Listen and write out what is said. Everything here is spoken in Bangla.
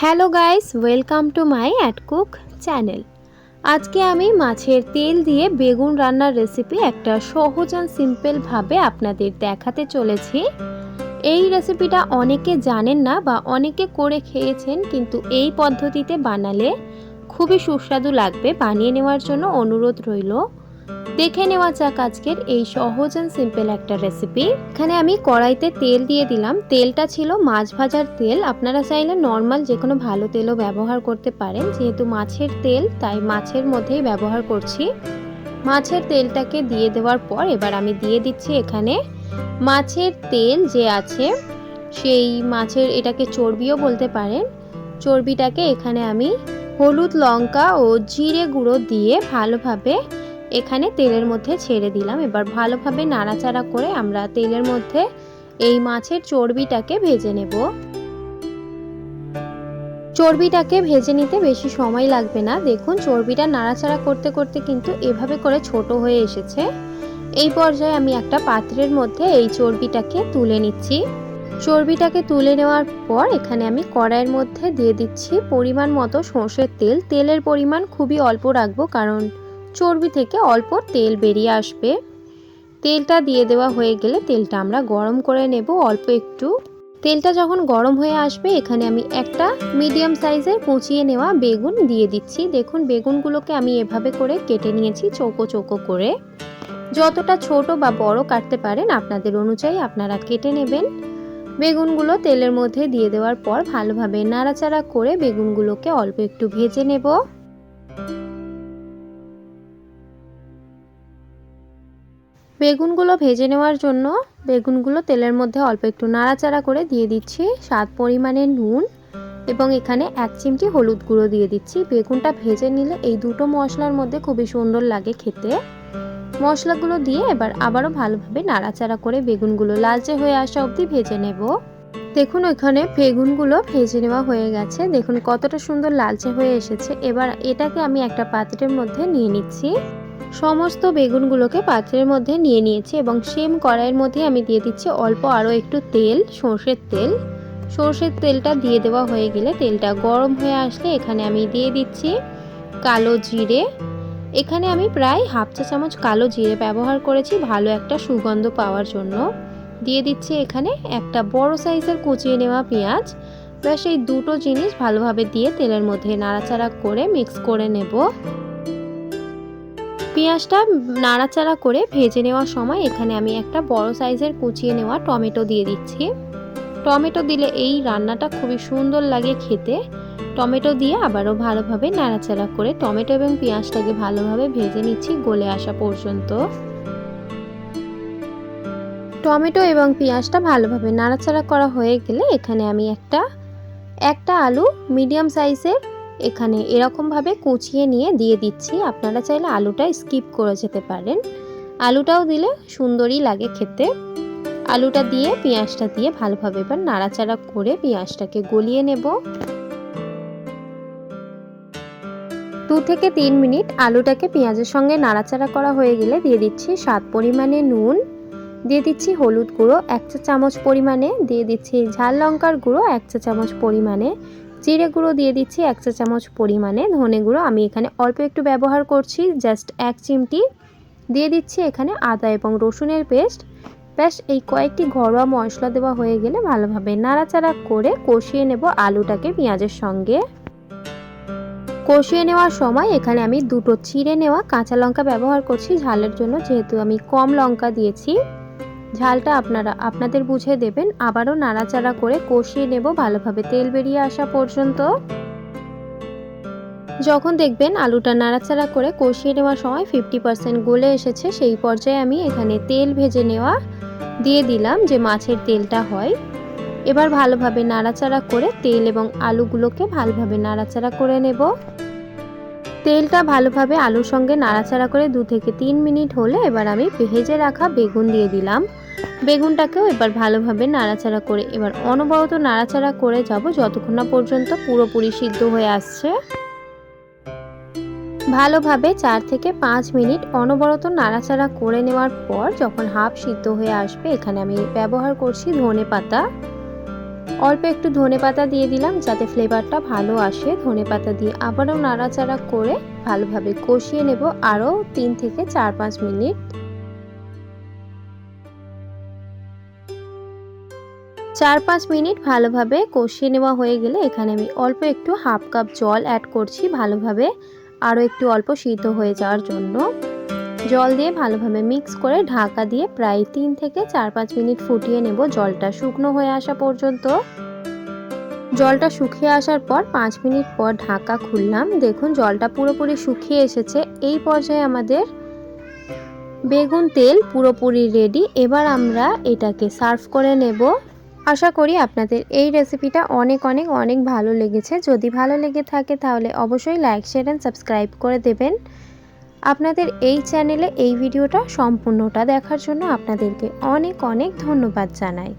Hello guys, welcome to my at cook channel. আজকে আমি মাছের তেল দিয়ে বেগুন রান্নার রেসিপি একটা সহজ অ্যান্ড সিম্পলভাবে আপনাদের দেখাতে চলেছি। এই রেসিপিটা অনেকে জানেন না বা অনেকে করে খেয়েছেন, কিন্তু এই পদ্ধতিতে বানালে খুবই সুস্বাদু লাগবে। বানিয়ে নেওয়ার জন্য অনুরোধ রইল। দেখে নেওয়া যাক আজকের এই সহজ অ্যান্ড সিম্পল একটা রেসিপি এখানে আমি কড়াইতে তেল দিয়ে দিলাম। তেলটা ছিল মাছ ভাজার তেল। আপনারা চাইলে নর্মাল যে কোনো ভালো তেলও ব্যবহার করতে পারেন। যেহেতু মাছের তেল, তাই মাছের মধ্যেই ব্যবহার করছি। মাছের তেলটাকে দিয়ে দেওয়ার পর এবার আমি দিয়ে দিচ্ছি এখানে মাছের তেল যে আছে, সেই মাছের, এটাকে চর্বিও বলতে পারেন। চর্বিটাকে এখানে আমি হলুদ লঙ্কা ও জিরে গুঁড়ো দিয়ে ভালোভাবে এখানে তেলের মধ্যে ছেড়ে দিলাম। এবার ভালোভাবে নাড়াচাড়া করে আমরা তেলের মধ্যে এই মাছের চর্বিটাকে ভেজে নেব। চর্বিটাকে ভেজে নিতে বেশি সময় লাগবে না। দেখুন, চর্বিটা নাড়াচাড়া করতে করতে কিন্তু এভাবে করে ছোট হয়ে এসেছে। এই পর্যায়ে আমি একটা পাত্রের মধ্যে এই চর্বিটাকে তুলে নিচ্ছি। চর্বিটাকে তুলে নেওয়ার পর এখানে আমি কড়াইয়ের মধ্যে দিয়ে দিচ্ছি পরিমাণ মতো সর্ষের তেল। তেলের পরিমাণ খুবই অল্প রাখব কারণ চর্বি থেকে অল্প তেল বেরিয়ে আসবে। তেলটা দিয়ে দেওয়া হয়ে গেলে তেলটা আমরা গরম করে নেব অল্প একটু। তেলটা যখন গরম হয়ে আসবে, এখানে আমি একটা মিডিয়াম সাইজের কুচিয়ে নেওয়া বেগুন দিয়ে দিচ্ছি। দেখুন, বেগুনগুলোকে আমি এভাবে করে কেটে নিয়েছি, চৌকো চৌকো করে। যতটা ছোট বা বড় কাটতে পারেন, আপনাদের অনুযায়ী আপনারা কেটে নেবেন। বেগুনগুলো তেলের মধ্যে দিয়ে দেওয়ার পর ভালোভাবে নাড়াচাড়া করে বেগুনগুলোকে অল্প একটু ভেজে নেব। বেগুনগুলো ভেজে নেওয়ার জন্য বেগুনগুলো তেলের মধ্যে অল্প একটু নাড়াচাড়া করে দিয়ে দিচ্ছি। স্বাদ পরিমাণে নুন এবং এখানে এক চিমটি হলুদ গুঁড়ো দিয়ে দিচ্ছি। বেগুনটা ভেজে নিলে এই দুটো মশলার মধ্যে খুবই সুন্দর লাগে খেতে। মশলাগুলো দিয়ে এবার আবারও ভালোভাবে নাড়াচাড়া করে বেগুনগুলো লালচে হয়ে আসা অবধি ভেজে নেব। দেখুন, ওইখানে বেগুনগুলো ভেজে নেওয়া হয়ে গেছে। দেখুন কতটা সুন্দর লালচে হয়ে এসেছে। এবার এটাকে আমি একটা পাত্রের মধ্যে নিয়ে নিচ্ছি। সমস্ত বেগুনগুলোকে পাত্রের মধ্যে নিয়ে নিয়েছি এবং সেম কড়াইয়ের মধ্যে আমি দিয়ে দিচ্ছি অল্প আরও একটু তেল, সর্ষের তেল। সর্ষের তেলটা দিয়ে দেওয়া হয়ে গেলে তেলটা গরম হয়ে আসলে এখানে আমি দিয়ে দিচ্ছি কালো জিরে। এখানে আমি প্রায় হাফ চা চামচ কালো জিরে ব্যবহার করেছি ভালো একটা সুগন্ধ পাওয়ার জন্য। দিয়ে দিচ্ছি এখানে একটা বড় সাইজের কুচিয়ে নেওয়া পেঁয়াজ। ব্যাস, এই দুটো জিনিস ভালোভাবে দিয়ে তেলের মধ্যে নাড়াচাড়া করে মিক্স করে নেব। পেঁয়াজটা নাড়াচাড়া করে ভেজে নেওয়ার সময় এখানে আমি একটা বড় সাইজের কুচিয়ে নেওয়া টমেটো দিয়ে দিচ্ছি। টমেটো দিলে এই রান্নাটা খুবই সুন্দর লাগে খেতে। টমেটো দিয়ে আবারও ভালোভাবে নাড়াচাড়া করে টমেটো এবং পেঁয়াজটাকে ভালোভাবে ভেজে নিচ্ছি গলে আসা পর্যন্ত। টমেটো এবং পেঁয়াজটা ভালোভাবে নাড়াচাড়া করা হয়ে গেলে এখানে আমি একটা একটা আলু মিডিয়াম সাইজের এখানে এরকমভাবে কুচিয়ে নিয়ে দিয়ে দিচ্ছি। আপনারা চাইলে আলুটা স্কিপ করে যেতে পারেন। আলুটাও দিলে সুন্দরই লাগে খেতে। আলুটা দিয়ে পেঁয়াজটা দিয়ে ভালোভাবে এবার নাড়াচাড়া করে পেঁয়াজটাকে গলিয়ে নেব। দু থেকে তিন মিনিট আলুটাকে পেঁয়াজের সঙ্গে নাড়াচাড়া করা হয়ে গেলে দিয়ে দিচ্ছি স্বাদ পরিমাণে নুন। দিয়ে দিচ্ছি হলুদ গুঁড়ো এক চা চামচ পরিমাণে। দিয়ে দিচ্ছি ঝাল লঙ্কার গুঁড়ো এক চা চামচ পরিমাণে। জিরে গুঁড়ো দিয়ে দিচ্ছি এক চা চামচ পরিমাণে ধনে গুঁড়ো। আমি এখানে অল্প একটু ব্যবহার করছি, জাস্ট এক চিমটি। দিয়ে দিচ্ছি এখানে আদা এবং রসুনের পেস্ট। ব্যাস, এই কয়েকটি ঘরোয়া মশলা দেওয়া হয়ে গেলে ভালোভাবে নাড়াচাড়া করে কষিয়ে নেব আলুটাকে পেঁয়াজের সঙ্গে। কষিয়ে নেওয়ার সময় এখানে আমি দুটো চিড়ে নেওয়া কাঁচা লঙ্কা ব্যবহার করছি, ঝালের জন্য। যেহেতু আমি কম লঙ্কা দিয়েছি ঝালটা আপনারা, আপনাদের বুঝে দেবেন। আবারও নাড়াচাড়া করে কষিয়ে নেব ভালোভাবে। তেল বেরিয়ে আসা পর্যন্ত। যখন দেখবেন আলুটা নাড়াচাড়া করে কষিয়ে নেওয়ার সময় ফিফটি পার্সেন্ট গলে এসেছে, সেই পর্যায়ে আমি এখানে তেল ভেজে নেওয়া দিয়ে দিলাম যে মাছের তেলটা হয়। এবার ভালোভাবে নাড়াচাড়া করে তেল এবং আলুগুলোকে ভালোভাবে নাড়াচাড়া করে নেব। তেলটা ভালোভাবে আলুর সঙ্গে নাড়াচাড়া করে দু থেকে তিন মিনিট হলে এবার আমি ভেজে রাখা বেগুন দিয়ে দিলাম। বেগুনটাকেও এবার ভালোভাবে নাড়াচাড়া করে, এবার অনবরত নাড়াচাড়া করে যাব যতক্ষণ না পর্যন্ত পুরোপুরি সিদ্ধ হয়ে আসছে। ভালোভাবে চার থেকে পাঁচ মিনিট অনবরত নাড়াচাড়া করে নেওয়ার পর যখন হাফ সিদ্ধ হয়ে আসবে, এখানে আমি ব্যবহার করছি ধনে পাতা। অল্প একটু ধনে পাতা দিয়ে দিলাম যাতে ফ্লেভারটা ভালো আসে। ধনে পাতা দিয়ে আবারও নাড়াচাড়া করে ভালোভাবে কষিয়ে নেব আরও তিন থেকে চার পাঁচ মিনিট। চার পাঁচ মিনিট ভালোভাবে কষিয়ে নেওয়া হয়ে গেলে এখানে আমি অল্প একটু হাফ কাপ জল অ্যাড করছি ভালোভাবে, আরও একটু অল্প সিদ্ধ হয়ে যাওয়ার জন্য। জল দিয়ে ভালোভাবে মিক্স করে ঢাকা দিয়ে প্রায় তিন থেকে চার পাঁচ মিনিট ফুটিয়ে নেব জলটা শুকনো হয়ে আসা পর্যন্ত। জলটা শুকিয়ে আসার পর পাঁচ মিনিট পর ঢাকা খুললাম। দেখুন জলটা পুরোপুরি শুকিয়ে এসেছে। এই পর্যায়ে আমাদের বেগুন তেল পুরোপুরি রেডি এবার আমরা এটাকে সার্ভ করে নেব। আশা করি আপনাদের এই রেসিপিটা অনেক অনেক অনেক ভালো লেগেছে। যদি ভালো লেগে থাকে তাহলে অবশ্যই লাইক শেয়ার অ্যান্ড সাবস্ক্রাইব করে দেবেন। আপনাদের এই চ্যানেলে এই ভিডিওটা সম্পূর্ণটা দেখার জন্য আপনাদেরকে অনেক অনেক ধন্যবাদ জানাই।